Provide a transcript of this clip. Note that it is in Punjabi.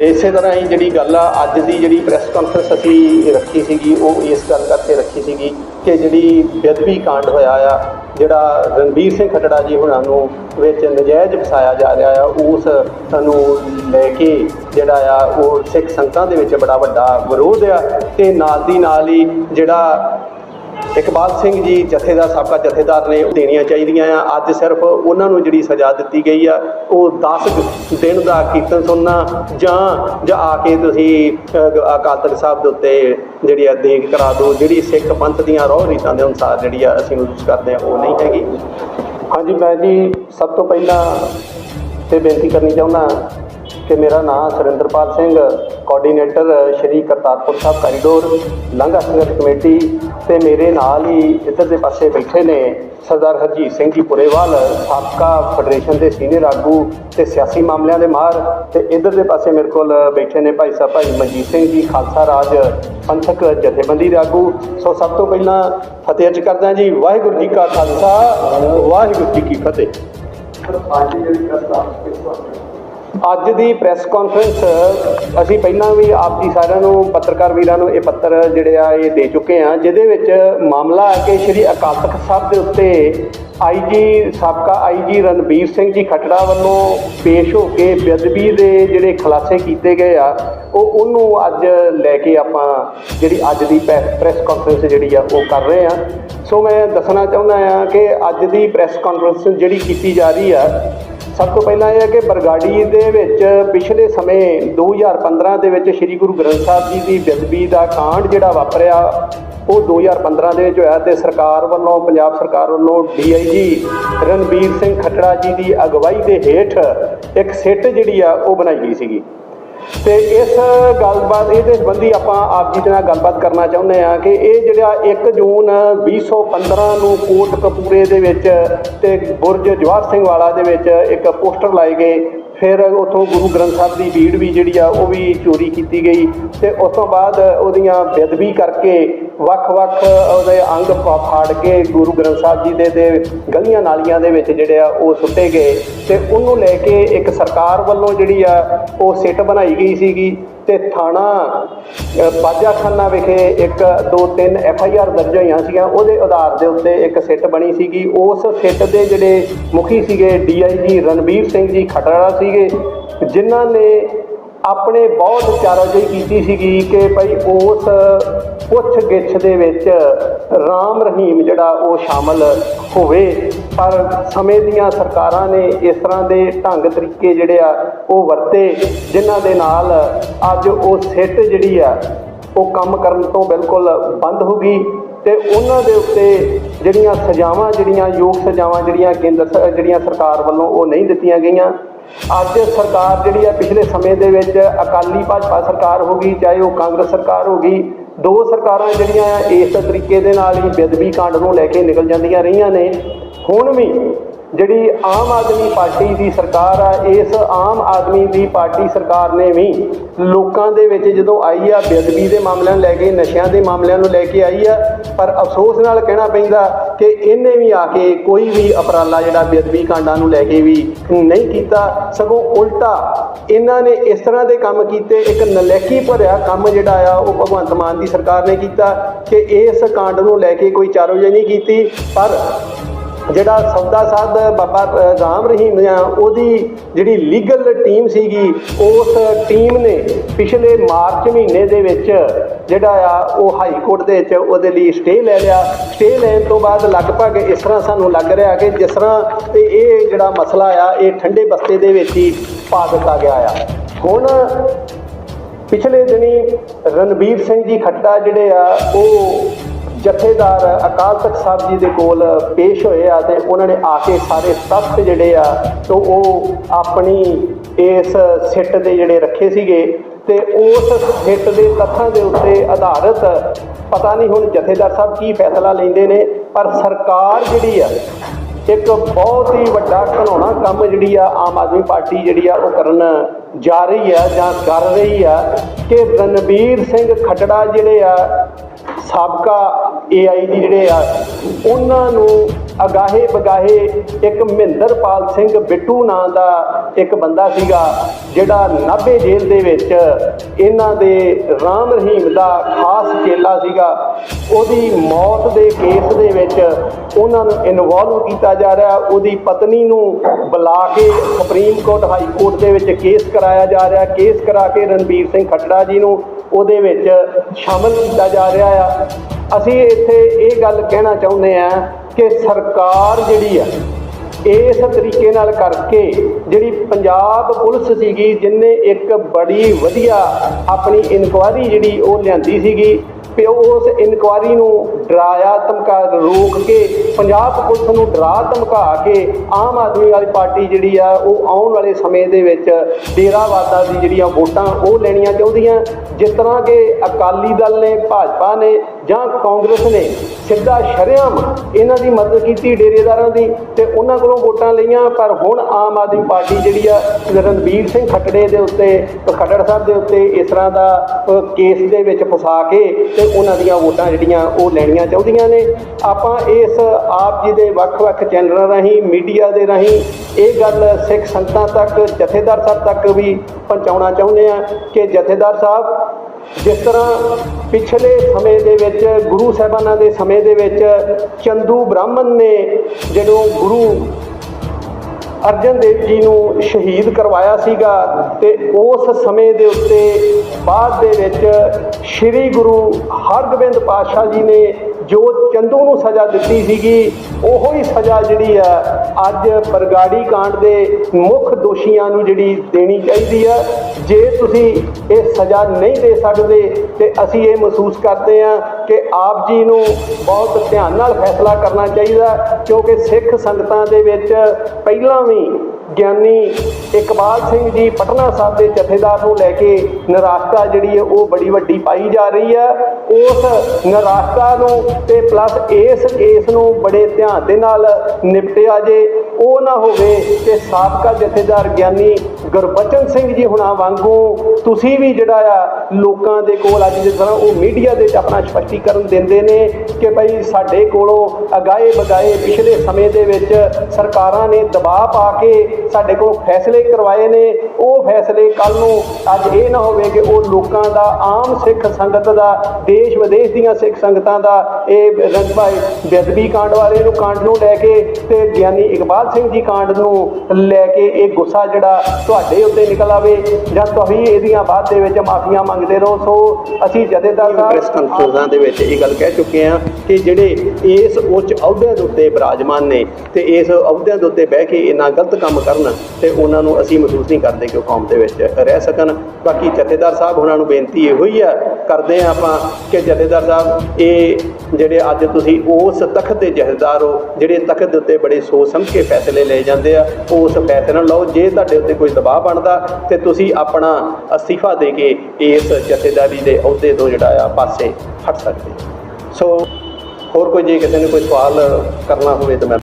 ਇਸੇ ਤਰ੍ਹਾਂ ਹੀ ਜਿਹੜੀ ਗੱਲ ਆ, ਅੱਜ ਦੀ ਜਿਹੜੀ ਪ੍ਰੈਸ ਕਾਨਫਰੰਸ ਅਸੀਂ ਰੱਖੀ ਸੀਗੀ, ਉਹ ਇਸ ਗੱਲ ਕਰਕੇ ਰੱਖੀ ਸੀਗੀ ਕਿ ਜਿਹੜੀ ਬੇਅਦਬੀ ਕਾਂਡ ਹੋਇਆ ਆ, ਜਿਹੜਾ ਰਣਬੀਰ ਸਿੰਘ ਖੱਟੜਾ ਜੀ ਹੁਣਾਂ ਨੂੰ ਵਿੱਚ ਨਜਾਇਜ਼ ਫਸਾਇਆ ਜਾ ਰਿਹਾ ਆ, ਉਸ ਨੂੰ ਲੈ ਕੇ ਜਿਹੜਾ ਆ, ਉਹ ਸਿੱਖ ਸੰਗਤਾਂ ਦੇ ਵਿੱਚ ਬੜਾ ਵੱਡਾ ਵਿਰੋਧ ਆ ਤੇ ਨਾਲ ਦੀ ਨਾਲ ਹੀ ਜਿਹੜਾ ਇਕਬਾਲ ਸਿੰਘ ਜੀ ਜਥੇਦਾਰ ਸਾਬਕਾ ਜਥੇਦਾਰ ਨੇ ਦੇਣੀਆਂ ਚਾਹੀਦੀਆਂ ਆ। ਅੱਜ ਸਿਰਫ ਉਹਨਾਂ ਨੂੰ ਜਿਹੜੀ ਸਜ਼ਾ ਦਿੱਤੀ ਗਈ ਆ, ਉਹ 10 ਦਿਨ ਦਾ ਕੀਰਤਨ ਸੁਣਨਾ ਜਾਂ ਜਾਂ ਆ ਕੇ ਤੁਸੀਂ ਅਕਾਲ ਤਖਤ ਸਾਹਿਬ ਦੇ ਉੱਤੇ ਜਿਹੜੀ ਆ ਦੇਖ ਕਰਾ ਦਿਓ। ਜਿਹੜੀ ਸਿੱਖ ਪੰਥ ਦੀਆਂ ਰੋਹ ਰੀਤਾਂ ਦੇ ਅਨੁਸਾਰ ਜਿਹੜੀ ਆ ਅਸੀਂ ਯੂਜ਼ ਕਰਦੇ ਆ, ਉਹ ਨਹੀਂ ਹੈਗੀ। ਹਾਂਜੀ, ਮੈਂ ਜੀ ਸਭ ਤੋਂ ਪਹਿਲਾਂ ਤੇ ਬੇਨਤੀ ਕਰਨੀ ਚਾਹੁੰਦਾ ਕਿ ਮੇਰਾ ਨਾਮ ਸੁਰਿੰਦਰਪਾਲ ਸਿੰਘ ਕੋਆਰਡੀਨੇਟਰ ਸ਼੍ਰੀ ਕਰਤਾਰਪੁਰ ਸਾਹਿਬ ਕੋਰੀਡੋਰ ਲਾਂਘਾ ਸੰਘਰਸ਼ ਕਮੇਟੀ ਤੇ ਮੇਰੇ ਨਾਲ ਹੀ ਇੱਧਰ ਦੇ ਪਾਸੇ ਬੈਠੇ ਨੇ ਸਰਦਾਰ ਹਰਜੀਤ ਸਿੰਘ ਜੀ ਪੁਰੇਵਾਲ, ਸਾਬਕਾ ਫੈਡਰੇਸ਼ਨ ਦੇ ਸੀਨੀਅਰ ਆਗੂ ਤੇ ਸਿਆਸੀ ਮਾਮਲਿਆਂ ਦੇ ਮਾਹਰ ਤੇ ਇੱਧਰ ਦੇ ਪਾਸੇ ਮੇਰੇ ਕੋਲ ਬੈਠੇ ਨੇ ਭਾਈ ਸਾਹਿਬ ਭਾਈ ਮਨਜੀਤ ਸਿੰਘ ਜੀ, ਖਾਲਸਾ ਰਾਜ ਪੰਥਕ ਜਥੇਬੰਦੀ ਦੇ ਆਗੂ। ਸੋ ਸਭ ਤੋਂ ਪਹਿਲਾਂ ਫਤਿਹ ਅਰਜ ਕਰਦਾ ਜੀ, ਵਾਹਿਗੁਰੂ ਜੀ ਕਾ ਖਾਲਸਾ, ਵਾਹਿਗੁਰੂ ਜੀ ਕੀ ਫਤਿਹ। ਅੱਜ ਅੱਜ ਦੀ ਪ੍ਰੈਸ ਕਾਨਫਰੰਸ ਅਸੀਂ ਪਹਿਲਾਂ ਵੀ ਆਪ ਜੀ ਸਾਰਿਆਂ ਨੂੰ, ਪੱਤਰਕਾਰ ਵੀਰਾਂ ਨੂੰ ਇਹ ਪੱਤਰ ਜਿਹੜੇ ਆ ਇਹ ਦੇ ਚੁੱਕੇ ਆ ਜਿਹਦੇ ਵਿੱਚ ਮਾਮਲਾ ਹੈ ਕਿ ਸ਼੍ਰੀ ਅਕਾਲ ਤਖਤ ਸਾਹਿਬ ਦੇ ਉੱਤੇ ਆਈਜੀ ਸਾਬਕਾ ਆਈਜੀ ਰਣਬੀਰ ਸਿੰਘ ਜੀ ਖੱਟੜਾ ਵੱਲੋਂ ਪੇਸ਼ ਹੋ ਕੇ ਬੇਅਦਬੀ ਦੇ ਜਿਹੜੇ ਖੁਲਾਸੇ ਕੀਤੇ ਗਏ ਆ, ਉਹ ਉਹਨੂੰ ਅੱਜ ਲੈ ਕੇ ਆਪਾਂ ਜਿਹੜੀ ਅੱਜ ਦੀ ਪ੍ਰੈਸ ਕਾਨਫਰੰਸ ਜਿਹੜੀ ਆ ਉਹ ਕਰ ਰਹੇ ਆ ਸੋ ਮੈਂ ਦੱਸਣਾ ਚਾਹੁੰਦਾ ਆ ਕਿ ਅੱਜ ਦੀ ਪ੍ਰੈਸ ਕਾਨਫਰੰਸ ਜਿਹੜੀ ਕੀਤੀ ਜਾ ਰਹੀ ਆ ਸਭ ਤੋਂ ਪਹਿਲਾਂ ਇਹ ਹੈ ਕਿ ਬਰਗਾੜੀ ਦੇ ਵਿੱਚ ਪਿਛਲੇ ਸਮੇਂ 2015 ਦੇ ਵਿੱਚ ਸ੍ਰੀ ਗੁਰੂ ਗ੍ਰੰਥ ਸਾਹਿਬ ਜੀ ਦੀ ਬੇਅਦਬੀ ਦਾ ਕਾਂਡ ਜਿਹੜਾ ਵਾਪਰਿਆ, ਉਹ 2015 ਦੇ ਵਿੱਚ ਹੋਇਆ ਤੇ ਸਰਕਾਰ ਵੱਲੋਂ, ਪੰਜਾਬ ਸਰਕਾਰ ਵੱਲੋਂ ਡੀਆਈਜੀ ਰਣਬੀਰ ਸਿੰਘ ਖੱਟੜਾ ਜੀ ਦੀ ਅਗਵਾਈ ਦੇ ਹੇਠ ਇੱਕ ਸਿੱਟ ਜਿਹੜੀ ਆ, ਉਹ ਬਣਾਈ ਗਈ ਸੀਗੀ। ਤੇ ਇਸ ਗੱਲਬਾਤ, ਇਹਦੇ ਸੰਬੰਧੀ ਆਪਾਂ ਆਪ ਜੀ ਦੇ ਨਾਲ ਗੱਲਬਾਤ ਕਰਨਾ ਚਾਹੁੰਦੇ ਆ ਕਿ ਇਹ ਜਿਹੜਾ 1 ਜੂਨ 2015 ਨੂੰ ਕੋਟ ਕਪੂਰੇ ਦੇ ਵਿੱਚ ਤੇ ਬੁਰਜ ਜਵਾਹਰ ਸਿੰਘ ਵਾਲਾ ਦੇ ਵਿੱਚ ਇੱਕ ਪੋਸਟਰ ਲਾਏ ਗਏ ਫਿਰ ਉਥੋਂ ਗੁਰੂ ਗ੍ਰੰਥ ਸਾਹਿਬ ਦੀ ਬੀੜ ਵੀ ਜਿਹੜੀ ਆ ਉਹ ਵੀ ਚੋਰੀ ਕੀਤੀ ਗਈ ਤੇ ਉਸ ਤੋਂ ਬਾਅਦ ਉਹਦੀਆਂ ਬੇਅਦਬੀ ਕਰਕੇ ਵੱਖ-ਵੱਖ ਉਹਦੇ ਅੰਗ ਫਾ- ਫਾੜ ਕੇ ਗੁਰੂ ਗ੍ਰੰਥ ਸਾਹਿਬ ਜੀ ਦੇ ਦੇ ਗਲੀਆਂ ਨਾਲੀਆਂ ਦੇ ਵਿੱਚ ਜਿਹੜੇ ਆ ਉਹ ਸੁੱਟੇ ਗਏ ਤੇ ਉਹਨੂੰ ਲੈ ਕੇ ਇੱਕ ਸਰਕਾਰ ਵੱਲੋਂ ਜਿਹੜੀ ਆ ਉਹ ਸਿੱਟ ਬਣਾਈ ਗਈ ਸੀਗੀ ਤੇ ਥਾਣਾ ਬਾਜਾਖਾਨਾ ਵਿਖੇ ਇੱਕ, ਦੋ, ਤਿੰਨ ਐਫ ਆਈ ਆਰ ਦਰਜ ਹੋਈਆਂ ਸੀਗੀਆਂ। ਉਹਦੇ ਆਧਾਰ ਦੇ ਉੱਤੇ ਇੱਕ ਸਿੱਟ ਬਣੀ ਸੀਗੀ। ਉਸ ਸਿੱਟ ਦੇ ਜਿਹੜੇ ਮੁਖੀ ਸੀਗੇ ਡੀ ਆਈ ਜੀ ਰਣਬੀਰ ਸਿੰਘ ਜੀ ਖਟੜਾ ਸੀਗੇ, ਜਿਨ੍ਹਾਂ ਨੇ ਆਪਣੇ ਬਹੁਤ ਚਾਰਾਜੋਈ ਕੀਤੀ ਸੀਗੀ ਕਿ ਭਾਈ ਉਸ ਪੁੱਛ ਗਿੱਛ ਦੇ ਵਿੱਚ ਰਾਮ ਰਹੀਮ ਜਿਹੜਾ ਉਹ ਸ਼ਾਮਲ ਹੋਵੇ। ਪਰ ਸਮੇਂ ਦੀਆਂ ਸਰਕਾਰਾਂ ਨੇ ਇਸ ਤਰ੍ਹਾਂ ਦੇ ਢੰਗ ਤਰੀਕੇ ਜਿਹੜੇ ਆ, ਉਹ ਵਰਤੇ, ਜਿਨ੍ਹਾਂ ਦੇ ਨਾਲ ਅੱਜ ਉਹ ਸਿੱਟ ਜਿਹੜੀ ਆ, ਉਹ ਕੰਮ ਕਰਨ ਤੋਂ ਬਿਲਕੁਲ ਬੰਦ ਹੋ ਗਈ ਤੇ ਉਹਨਾਂ ਦੇ ਉੱਤੇ ਜਿਹੜੀਆਂ ਸਜ਼ਾਵਾਂ, ਜਿਹੜੀਆਂ ਯੋਗ ਸਜ਼ਾਵਾਂ, ਜਿਹੜੀਆਂ ਕੇਂਦਰ ਜਿਹੜੀਆਂ ਸਰਕਾਰ ਵੱਲੋਂ ਉਹ ਨਹੀਂ ਦਿੱਤੀਆਂ ਗਈਆਂ। ਅੱਜ ਸਰਕਾਰ ਜਿਹੜੀ ਆ, ਪਿਛਲੇ ਸਮੇਂ ਦੇ ਵਿੱਚ ਅਕਾਲੀ ਭਾਜਪਾ ਸਰਕਾਰ ਹੋ ਗਈ, ਚਾਹੇ ਉਹ ਕਾਂਗਰਸ ਸਰਕਾਰ ਹੋ ਗਈ ਦੋ ਸਰਕਾਰਾਂ ਜਿਹੜੀਆਂ ਆ ਇਸ ਤਰੀਕੇ ਦੇ ਨਾਲ ਹੀ ਬੇਅਦਬੀ ਕਾਂਡ ਨੂੰ ਲੈ ਕੇ ਨਿਕਲ ਜਾਂਦੀਆਂ ਰਹੀਆਂ ਨੇ। ਹੁਣ ਵੀ ਜਿਹੜੀ ਆਮ ਆਦਮੀ ਪਾਰਟੀ ਦੀ ਸਰਕਾਰ ਆ, ਇਸ ਆਮ ਆਦਮੀ ਦੀ ਪਾਰਟੀ ਸਰਕਾਰ ਨੇ ਵੀ ਲੋਕਾਂ ਦੇ ਵਿੱਚ ਜਦੋਂ ਆਈ ਆ, ਬੇਅਦਬੀ ਦੇ ਮਾਮਲਿਆਂ ਨੂੰ ਲੈ ਕੇ, ਨਸ਼ਿਆਂ ਦੇ ਮਾਮਲਿਆਂ ਨੂੰ ਲੈ ਕੇ ਆਈ ਆ, ਪਰ ਅਫਸੋਸ ਨਾਲ ਕਹਿਣਾ ਪੈਂਦਾ ਕਿ ਇਹਨੇ ਵੀ ਆ ਕੇ ਕੋਈ ਵੀ ਅਪਰਾਲਾ ਜਿਹੜਾ ਬੇਅਦਬੀ ਕਾਂਡਾਂ ਨੂੰ ਲੈ ਕੇ ਵੀ ਨਹੀਂ ਕੀਤਾ। ਸਗੋਂ ਉਲਟਾ ਇਹਨਾਂ ਨੇ ਇਸ ਤਰ੍ਹਾਂ ਦੇ ਕੰਮ ਕੀਤੇ, ਇੱਕ ਨਲੇਕੀ ਭਰਿਆ ਕੰਮ ਜਿਹੜਾ ਆ, ਉਹ ਭਗਵੰਤ ਮਾਨ ਦੀ ਸਰਕਾਰ ਨੇ ਕੀਤਾ ਕਿ ਇਸ ਕਾਂਡ ਨੂੰ ਲੈ ਕੇ ਕੋਈ ਚਾਰੋਜਈ ਨਹੀਂ ਕੀਤੀ। ਪਰ ਜਿਹੜਾ ਸੌਦਾ ਸਾਧ ਬਾਬਾ ਰਾਮ ਰਹੀਮ ਆ, ਉਹਦੀ ਜਿਹੜੀ ਲੀਗਲ ਟੀਮ ਸੀਗੀ, ਉਸ ਟੀਮ ਨੇ ਪਿਛਲੇ ਮਾਰਚ ਮਹੀਨੇ ਦੇ ਵਿੱਚ ਜਿਹੜਾ ਆ, ਉਹ ਹਾਈ ਕੋਰਟ ਦੇ ਵਿੱਚ ਉਹਦੇ ਲਈ ਸਟੇ ਲੈ ਲਿਆ। ਸਟੇ ਲੈਣ ਤੋਂ ਬਾਅਦ ਲਗਭਗ ਇਸ ਤਰ੍ਹਾਂ ਸਾਨੂੰ ਲੱਗ ਰਿਹਾ ਕਿ ਜਿਸ ਤਰ੍ਹਾਂ ਤੇ ਇਹ ਜਿਹੜਾ ਮਸਲਾ ਆ, ਇਹ ਠੰਡੇ ਬਸਤੇ ਦੇ ਵਿੱਚ ਹੀ ਪਾ ਦਿੱਤਾ ਗਿਆ ਆ। ਹੁਣ ਪਿਛਲੇ ਦਿਨੀ ਰਣਬੀਰ ਸਿੰਘ ਜੀ ਖੱਟਾ ਜਿਹੜੇ ਆ, ਉਹ ਜਥੇਦਾਰ ਅਕਾਲ ਤਖਤ ਸਾਹਿਬ ਜੀ ਦੇ ਕੋਲ ਪੇਸ਼ ਹੋਏ ਆ ਤੇ ਉਹਨਾਂ ਨੇ ਆ ਕੇ ਸਾਰੇ ਤੱਥ ਜਿਹੜੇ ਆ ਤੋਂ ਉਹ ਆਪਣੀ ਇਸ ਸਿੱਟ ਦੇ ਜਿਹੜੇ ਰੱਖੇ ਸੀਗੇ ਤੇ ਉਸ ਸਿੱਟ ਦੇ ਤੱਥਾਂ ਦੇ ਉੱਤੇ ਆਧਾਰਿਤ ਪਤਾ ਨਹੀਂ ਹੁਣ ਜਥੇਦਾਰ ਸਾਹਿਬ ਕੀ ਫੈਸਲਾ ਲੈਂਦੇ ਨੇ, ਪਰ ਸਰਕਾਰ ਜਿਹੜੀ ਆ ਇੱਕ ਬਹੁਤ ਹੀ ਵੱਡਾ ਘਨਾਉਣਾ ਕੰਮ ਜਿਹੜੀ ਆ ਆਮ ਆਦਮੀ ਪਾਰਟੀ ਜਿਹੜੀ ਆ ਉਹ ਕਰਨ ਜਾ ਰਹੀ ਆ ਜਾਂ ਕਰ ਰਹੀ ਆ ਕਿ ਰਣਬੀਰ ਸਿੰਘ ਖੱਟੜਾ ਜਿਹੜੇ ਆ ਸਾਬਕਾ ਏਆਈ ਦੀ ਜਿਹੜੇ ਆ, ਉਹਨਾਂ ਨੂੰ ਅਗਾਹੇ ਬਗਾਹੇ ਇੱਕ ਮਹਿੰਦਰਪਾਲ ਸਿੰਘ ਬਿੱਟੂ ਨਾਂ ਦਾ ਇੱਕ ਬੰਦਾ ਸੀਗਾ, ਜਿਹੜਾ ਨਾਭੇ ਜੇਲ੍ਹ ਦੇ ਵਿੱਚ ਇਹਨਾਂ ਦੇ ਰਾਮ ਰਹੀਮ ਦਾ ਖਾਸ ਚੇਲਾ ਸੀਗਾ। ਉਹਦੀ ਮੌਤ ਦੇ ਕੇਸ ਦੇ ਵਿੱਚ ਉਹਨਾਂ ਨੂੰ ਇਨਵੋਲਵ ਕੀਤਾ ਜਾ ਰਿਹਾ। ਉਹਦੀ ਪਤਨੀ ਨੂੰ ਬੁਲਾ ਕੇ ਸੁਪਰੀਮ ਕੋਰਟ ਹਾਈ ਕੋਰਟ ਦੇ ਵਿੱਚ ਕੇਸ ਕਰਾਇਆ ਜਾ ਰਿਹਾ। ਕੇਸ ਕਰਾ ਕੇ ਰਣਬੀਰ ਸਿੰਘ ਖੱਟੜਾ ਜੀ ਨੂੰ ਉਹਦੇ ਵਿੱਚ ਸ਼ਾਮਲ ਕੀਤਾ ਜਾ ਰਿਹਾ ਆ। ਅਸੀਂ ਇੱਥੇ ਇਹ ਗੱਲ ਕਹਿਣਾ ਚਾਹੁੰਦੇ ਆ ਕਿ ਸਰਕਾਰ ਜਿਹੜੀ ਆ, ਇਸ ਤਰੀਕੇ ਨਾਲ ਕਰਕੇ ਜਿਹੜੀ ਪੰਜਾਬ ਪੁਲਿਸ ਸੀਗੀ, ਜਿਨੇ ਇੱਕ ਬੜੀ ਵਧੀਆ ਆਪਣੀ ਇਨਕੁਆਇਰੀ ਜਿਹੜੀ ਉਹ ਲਿਆਂਦੀ ਸੀਗੀ, ਤੇ ਉਸ ਇਨਕੁਆਇਰੀ ਨੂੰ ਡਰਾਇਆ, ਧਮਕਾ ਰੋਕ ਕੇ, ਪੰਜਾਬ ਪੁਲਿਸ ਨੂੰ ਡਰਾ ਧਮਕਾ ਕੇ ਆਮ ਆਦਮੀ ਵਾਲੀ ਪਾਰਟੀ ਜਿਹੜੀ ਆ, ਉਹ ਆਉਣ ਵਾਲੇ ਸਮੇਂ ਦੇ ਵਿੱਚ ਡੇਰਾਵਾਦਾ ਦੀ ਜਿਹੜੀਆਂ ਵੋਟਾਂ ਉਹ ਲੈਣੀਆਂ ਚਾਹੁੰਦੀਆਂ। ਜਿਸ ਤਰ੍ਹਾਂ ਕਿ ਅਕਾਲੀ ਦਲ ਨੇ, ਭਾਜਪਾ ਨੇ ਜਾਂ ਕਾਂਗਰਸ ਨੇ ਸਿੱਧਾ ਸ਼ਰਿਆਮ ਇਹਨਾਂ ਦੀ ਮਦਦ ਕੀਤੀ ਡੇਰੇਦਾਰਾਂ ਦੀ ਤੇ ਉਹਨਾਂ ਕੋਲੋਂ ਵੋਟਾਂ ਲਈਆਂ। ਪਰ ਹੁਣ ਆਮ ਆਦਮੀ ਪਾਰਟੀ ਜਿਹੜੀ ਆ, ਰਣਬੀਰ ਸਿੰਘ ਖੱਟੜੇ ਦੇ ਉੱਤੇ ਖੱਟੜ ਸਾਹਿਬ ਦੇ ਉੱਤੇ ਇਸ ਤਰ੍ਹਾਂ ਦਾ ਕੇਸ ਦੇ ਵਿੱਚ ਫਸਾ ਕੇ ਤੇ ਉਹਨਾਂ ਦੀਆਂ ਵੋਟਾਂ ਜਿਹੜੀਆਂ ਉਹ ਲੈਣੀਆਂ ਚਾਹੁੰਦੀਆਂ ਨੇ। ਆਪਾਂ ਇਸ ਆਪ ਜੀ ਦੇ ਵੱਖ-ਵੱਖ ਚੈਨਲਾਂ ਰਾਹੀਂ, ਮੀਡੀਆ ਦੇ ਰਾਹੀਂ ਇਹ ਗੱਲ ਸਿੱਖ ਸੰਗਤਾਂ ਤੱਕ, ਜਥੇਦਾਰ ਸਾਹਿਬ ਤੱਕ ਵੀ ਪਹੁੰਚਾਉਣਾ ਚਾਹੁੰਦੇ ਆ ਕਿ ਜਥੇਦਾਰ ਸਾਹਿਬ ਜਿਸ ਤਰ੍ਹਾਂ ਪਿਛਲੇ ਸਮੇਂ ਦੇ ਵਿੱਚ ਗੁਰੂ ਸਾਹਿਬਾਨਾਂ ਦੇ ਸਮੇਂ ਦੇ ਵਿੱਚ ਚੰਦੂ ਬ੍ਰਾਹਮਣ ਨੇ ਜਦੋਂ ਗੁਰੂ ਅਰਜਨ ਦੇਵ ਜੀ ਨੂੰ ਸ਼ਹੀਦ ਕਰਵਾਇਆ ਸੀਗਾ ਤੇ ਉਸ ਸਮੇਂ ਦੇ ਉੱਤੇ ਬਾਅਦ ਦੇ ਵਿੱਚ ਸ੍ਰੀ ਗੁਰੂ ਹਰਗੋਬਿੰਦ ਪਾਤਸ਼ਾਹ ਜੀ ਨੇ ਜੋ ਚੰਦੂ ਨੂੰ ਸਜ਼ਾ ਦਿੱਤੀ ਸੀਗੀ, ਉਹੋ ਹੀ ਸਜ਼ਾ ਜਿਹੜੀ ਆ ਅੱਜ ਬਰਗਾੜੀ ਕਾਂਡ ਦੇ ਮੁੱਖ ਦੋਸ਼ੀਆਂ ਨੂੰ ਜਿਹੜੀ ਦੇਣੀ ਚਾਹੀਦੀ ਆ ਜੇ ਤੁਸੀਂ ਇਹ ਸਜ਼ਾ ਨਹੀਂ ਦੇ ਸਕਦੇ ਤੇ ਅਸੀਂ ਇਹ ਮਹਿਸੂਸ ਕਰਦੇ ਹਾਂ ਕਿ ਆਪ ਜੀ ਨੂੰ ਬਹੁਤ ਧਿਆਨ ਨਾਲ ਫੈਸਲਾ ਕਰਨਾ ਚਾਹੀਦਾ, ਕਿਉਂਕਿ ਸਿੱਖ ਸੰਗਤਾਂ ਦੇ ਵਿੱਚ ਪਹਿਲਾਂ ਵੀ ਗਿਆਨੀ ਇਕਬਾਲ ਸਿੰਘ ਜੀ ਪਟਨਾ ਸਾਹਿਬ ਦੇ ਜਥੇਦਾਰ ਨੂੰ ਲੈ ਕੇ ਨਿਰਾਸ਼ਤਾ ਜਿਹੜੀ ਹੈ ਉਹ ਬੜੀ ਵੱਡੀ ਪਾਈ ਜਾ ਰਹੀ ਹੈ। ਉਸ ਨਿਰਾਸ਼ਤਾ ਨੂੰ ਤੇ ਪਲੱਸ ਇਸ ਕੇਸ ਨੂੰ ਬੜੇ ਧਿਆਨ ਦੇ ਨਾਲ ਨਿਪਟਿਆ ਜੇ। ਉਹ ਨਾ ਹੋਵੇ ਕਿ ਸਾਬਕਾ ਜਥੇਦਾਰ ਗਿਆਨੀ ਗੁਰਬਚਨ ਸਿੰਘ ਜੀ ਹੁਣਾਂ ਵਾਂਗੂ ਤੁਸੀਂ ਵੀ ਜਿਹੜਾ ਆ ਲੋਕਾਂ ਦੇ ਕੋਲ ਅੱਜ ਜਿਸ ਤਰ੍ਹਾਂ ਉਹ ਮੀਡੀਆ ਦੇ ਵਿੱਚ ਆਪਣਾ ਸਪਸ਼ਟੀਕਰਨ ਦਿੰਦੇ ਨੇ ਕਿ ਭਈ ਸਾਡੇ ਕੋਲੋਂ ਅਗਾਏ ਬਗਾਏ ਪਿਛਲੇ ਸਮੇਂ ਦੇ ਵਿੱਚ ਸਰਕਾਰਾਂ ਨੇ ਦਬਾਅ ਪਾ ਕੇ ਸਾਡੇ ਕੋਲ ਫੈਸਲੇ ਕਰਵਾਏ ਨੇ, ਉਹ ਫੈਸਲੇ ਕੱਲ ਨੂੰ ਅੱਜ ਇਹ ਨਾ ਹੋਵੇ ਕਿ ਉਹ ਲੋਕਾਂ ਦਾ, ਆਮ ਸਿੱਖ ਸੰਗਤ ਦਾ, ਦੇਸ਼ ਵਿਦੇਸ਼ ਦੀਆਂ ਸਿੱਖ ਸੰਗਤਾਂ ਦਾ, ਇਹ ਰੰਗਭਾਈ ਬੇਅਦਬੀ ਕਾਂਡ ਵਾਲੇ ਨੂੰ ਕਾਂਡ ਨੂੰ ਲੈ ਕੇ ਤੇ ਗਿਆਨੀ ਇਕਬਾਲ ਸਿੰਘ ਜੀ ਕਾਂਡ ਨੂੰ ਲੈ ਕੇ ਇਹ ਗੁੱਸਾ ਜਿਹੜਾ ਤੁਹਾਡੇ ਉੱਤੇ ਨਿਕਲ ਆਵੇ ਜਾਂ ਤੁਸੀਂ ਇਹਦੀਆਂ ਬਾਅਦ ਦੇ ਵਿੱਚ ਮਾਫੀਆਂ ਮੰਗਦੇ ਰਹੋ। ਸੋ ਅਸੀਂ ਜਥੇਦਾਰ ਪ੍ਰੈਸ ਕਾਨਫਰੰਸਾਂ ਦੇ ਵਿੱਚ ਇਹ ਗੱਲ ਕਹਿ ਚੁੱਕੇ ਹਾਂ ਕਿ ਜਿਹੜੇ ਇਸ ਉੱਚ ਅਹੁਦਿਆਂ ਦੇ ਉੱਤੇ ਬਿਰਾਜਮਾਨ ਨੇ ਤੇ ਇਸ ਅਹੁਦਿਆਂ ਦੇ ਉੱਤੇ ਬਹਿ ਕੇ ਇੰਨਾ ਗਲਤ ਕੰਮ ਕਰਨ ਤੇ ਉਹਨਾਂ ਨੂੰ ਅਸੀਂ ਮਹਿਸੂਸ ਨਹੀਂ ਕਰਦੇ ਕਿ ਉਹ ਕੌਮ ਦੇ ਵਿੱਚ ਰਹਿ ਸਕਣ। ਬਾਕੀ ਜਥੇਦਾਰ ਸਾਹਿਬ ਉਹਨਾਂ ਨੂੰ ਬੇਨਤੀ ਇਹੋ ਹੀ ਆ, ਕਰਦੇ ਆ ਆਪਾਂ ਕਿ ਜਥੇਦਾਰ ਸਾਹਿਬ, ਇਹ ਜਿਹੜੇ ਅੱਜ ਤੁਸੀਂ ਉਸ ਤਖਤ ਦੇ ਜਥੇਦਾਰ ਹੋ, ਜਿਹੜੇ ਤਖਤ ਦੇ ਉੱਤੇ ਬੜੇ ਸੋਚ ਸਮਝ ਕੇ ਫੈਸਲੇ ਲਏ ਜਾਂਦੇ ਆ, ਉਸ ਫੈਸਲੇ ਨਾਲ ਲਓ, ਜੇ ਤੁਹਾਡੇ ਉੱਤੇ ਕੋਈ ਦਬਾਅ ਬਣਦਾ ਤੇ ਤੁਸੀਂ ਆਪਣਾ ਅਸਤੀਫਾ ਦੇ ਕੇ ਇਸ ਜਥੇਦਾਰੀ ਦੇ ਅਹੁਦੇ ਤੋਂ ਜਿਹੜਾ ਆ ਪਾਸੇ ਹਟ ਸਕਦੇ ਸੋ ਹੋਰ ਕੋਈ ਜੇ ਕਿਸੇ ਨੇ ਕੋਈ ਸਵਾਲ ਕਰਨਾ ਹੋਵੇ ਤਾਂ ਮੈਂ